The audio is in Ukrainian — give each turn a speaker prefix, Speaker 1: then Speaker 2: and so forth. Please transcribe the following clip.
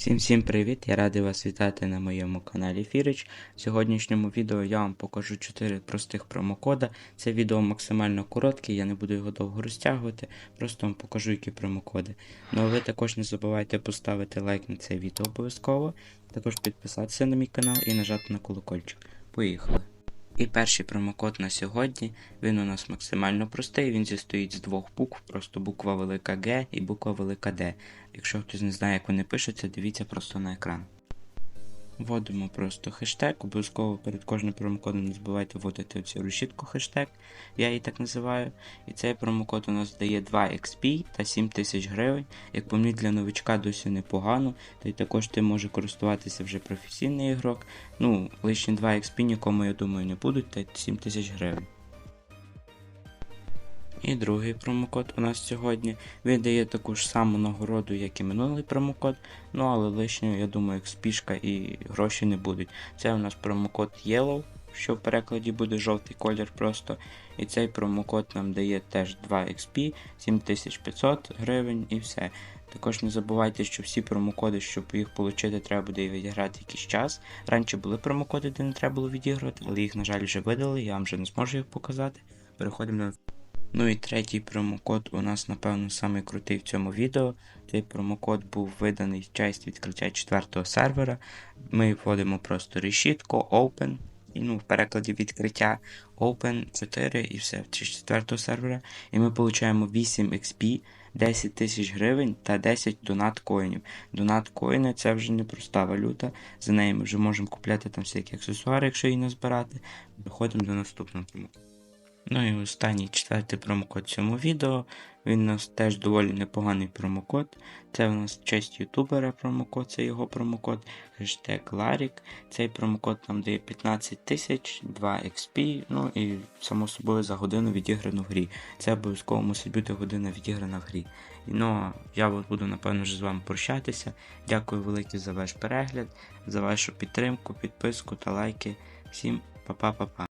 Speaker 1: Всім всім привіт! Я радий вас вітати на моєму каналі Фірич. В сьогоднішньому відео я вам покажу 4 простих промокода. Це відео максимально коротке, я не буду його довго розтягувати, просто вам покажу, які промокоди. Ну а ви також не забувайте поставити лайк на це відео обов'язково, також підписатися на мій канал і нажати на колокольчик. Поїхали! І перший промокод на сьогодні, він у нас максимально простий, він зістоїть з двох букв, просто буква велика Г і буква велика Д. Якщо хтось не знає, як вони пишуться, дивіться просто на екран. Вводимо просто хештег, обов'язково перед кожним промокодом не забувайте вводити цю решітку хештег, я її так називаю. І цей промокод у нас дає 2 XP та 7 тисяч гривень. Як по мені для новичка досі непогано, та й також ти може користуватися вже професійний ігрок. Ну, лишні 2 XP нікому, я думаю, не будуть, та 7 тисяч гривень. І другий промокод у нас сьогодні. Він дає таку ж саму нагороду, як і минулий промокод. Ну але лишньої, я думаю, як спішка і гроші не будуть. Це у нас промокод Yellow, що в перекладі буде жовтий колір просто. І цей промокод нам дає теж 2 XP, 7500 гривень і все. Також не забувайте, що всі промокоди, щоб їх отримати, треба буде відіграти якийсь час. Раніше були промокоди, де не треба було відігрувати, але їх, на жаль, вже видали, я вам вже не зможу їх показати. Переходимо на Ну і третій промокод у нас, напевно, самий крутий в цьому відео. Цей промокод був виданий в честь відкриття четвертого сервера. Ми вводимо просто решітку, Open, і ну, в перекладі відкриття Open 4 і все, в четвертого сервера. І ми отримуємо 8 XP, 10 тисяч гривень та 10 донат коїнів. Донат коїни це вже не проста валюта. За неї ми вже можемо купляти там всякі аксесуари, якщо її назбирати. Переходимо до наступного. Ну і останній четвертий промокод цьому відео. Він у нас теж доволі непоганий промокод. Це у нас честь ютубера промокод, це його промокод. Хештег Ларік. Цей промокод нам дає 15 тисяч, 2 XP, ну і само собою за годину відіграно в грі. Це обов'язково мусить бути година відіграна в грі. Ну, а я буду, напевно, вже з вами прощатися. Дякую велике за ваш перегляд, за вашу підтримку, підписку та лайки. Всім па-па-па-па.